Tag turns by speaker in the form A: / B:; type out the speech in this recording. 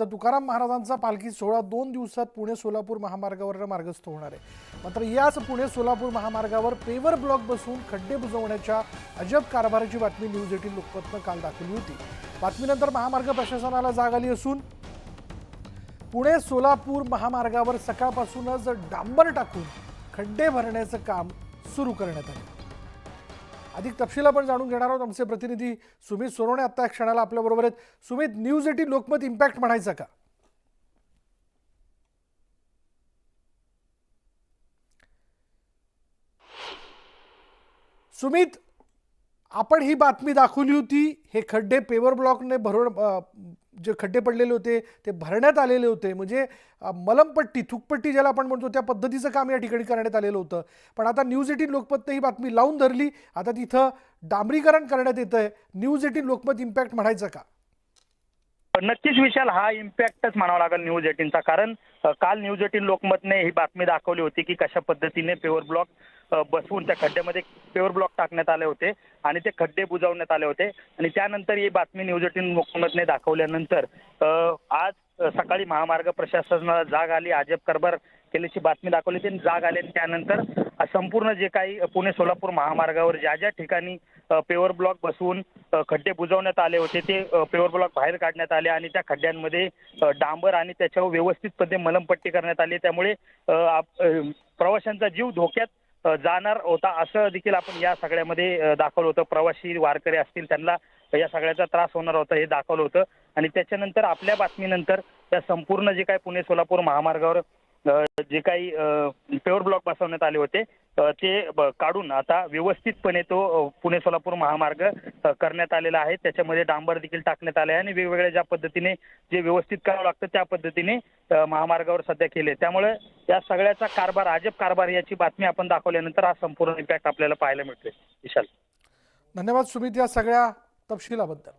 A: तर तुकाराम महाराजांचा पालखी सोहळा दोन दिवसात पुणे सोलापूर महामार्गावर मार्गस्थ होणार आहे. मात्र याच पुणे सोलापूर महामार्गावर पेवर ब्लॉक बसून खड्डे बुजवण्याच्या अजब कारभाराची बातमी न्यूज एटीन लोकमतनं काल दाखवली होती. बातमीनंतर महामार्ग प्रशासनाला जाग आली असून पुणे सोलापूर महामार्गावर सकाळपासूनच डांबर टाकून खड्डे भरण्याचं काम सुरू करण्यात आलं. अधिक तपशील आपण जाणून घेणार आहोत. आमचे प्रतिनिधी सुमित सोनवणे आता या क्षणाला आपल्याबरोबर आहेत. Sumit news at Lokmat impact म्हणायचं का? सुमित आपण ही बातमी दाखवली होती हे खड्डे पेवर ब्लॉकने भरून जे खड्डे पडलेले होते ते भरण्यात आलेले होते. म्हणजे मलमपट्टी थुकपट्टी ज्याला आपण म्हणतो त्या पद्धतीचं काम या ठिकाणी करण्यात आलेलं होतं. पण आता न्यूज एटीन लोकमतनं ही बातमी लावून धरली. आता तिथं डांबरीकरण करण्यात येतं आहे न्यूज एटीन लोकमत इम्पॅक्ट म्हणायचं का?
B: नक्कीच विशाल हा इम्पॅक्टच म्हणावा लागेल न्यूज एटीनचा. कारण काल न्यूज एटीन लोकमतने ही बातमी दाखवली होती की कशा पद्धतीने पेवर ब्लॉक बसवून त्या खड्ड्यामध्ये पेवर ब्लॉक टाकण्यात आले होते आणि ते खड्डे बुजवण्यात आले होते. आणि त्यानंतर ही बातमी न्यूज एटीन लोकमतने दाखवल्यानंतर आज सकाळी महामार्ग प्रशासनाला जाग आली. अजब कारभार केल्याची बातमी दाखवली ती आणि जाग आली आणि त्यानंतर संपूर्ण जे काही पुणे सोलापूर महामार्गावर ज्या ज्या ठिकाणी पेवर ब्लॉक बसवून खड्डे बुजवण्यात आले होते ते पेवर ब्लॉक बाहेर काढण्यात आले आणि त्या खड्ड्यांमध्ये डांबर आणि त्याच्यावर व्यवस्थितपणे मलमपट्टी करण्यात आली. त्यामुळे प्रवाशांचा जीव धोक्यात जाणार होता असं देखील आपण या सगळ्यामध्ये दाखवलं होतं. प्रवासी वारकरी असतील त्यांना या सगळ्याचा त्रास होणार होता हे दाखवलं होतं. आणि त्याच्यानंतर आपल्या बातमीनंतर त्या संपूर्ण जे काही पुणे सोलापूर महामार्गावर जे काही पेवर ब्लॉक बसवण्यात आले होते ते काढून आता व्यवस्थितपणे तो पुणे सोलापूर महामार्ग करण्यात आलेला आहे. त्याच्यामध्ये डांबर देखील टाकण्यात आले आहे आणि वेगवेगळ्या ज्या पद्धतीने जे व्यवस्थित करावं लागतं त्या पद्धतीने महामार्गावर सध्या केले त्यामुळे या सगळ्याचा कारभार अजब कारभार याची बातमी आपण दाखवल्यानंतर हा संपूर्ण इम्पॅक्ट आपल्याला पाहायला मिळतोय. विशाल.
A: धन्यवाद सुमित या सगळ्या तपशिलाबद्दल.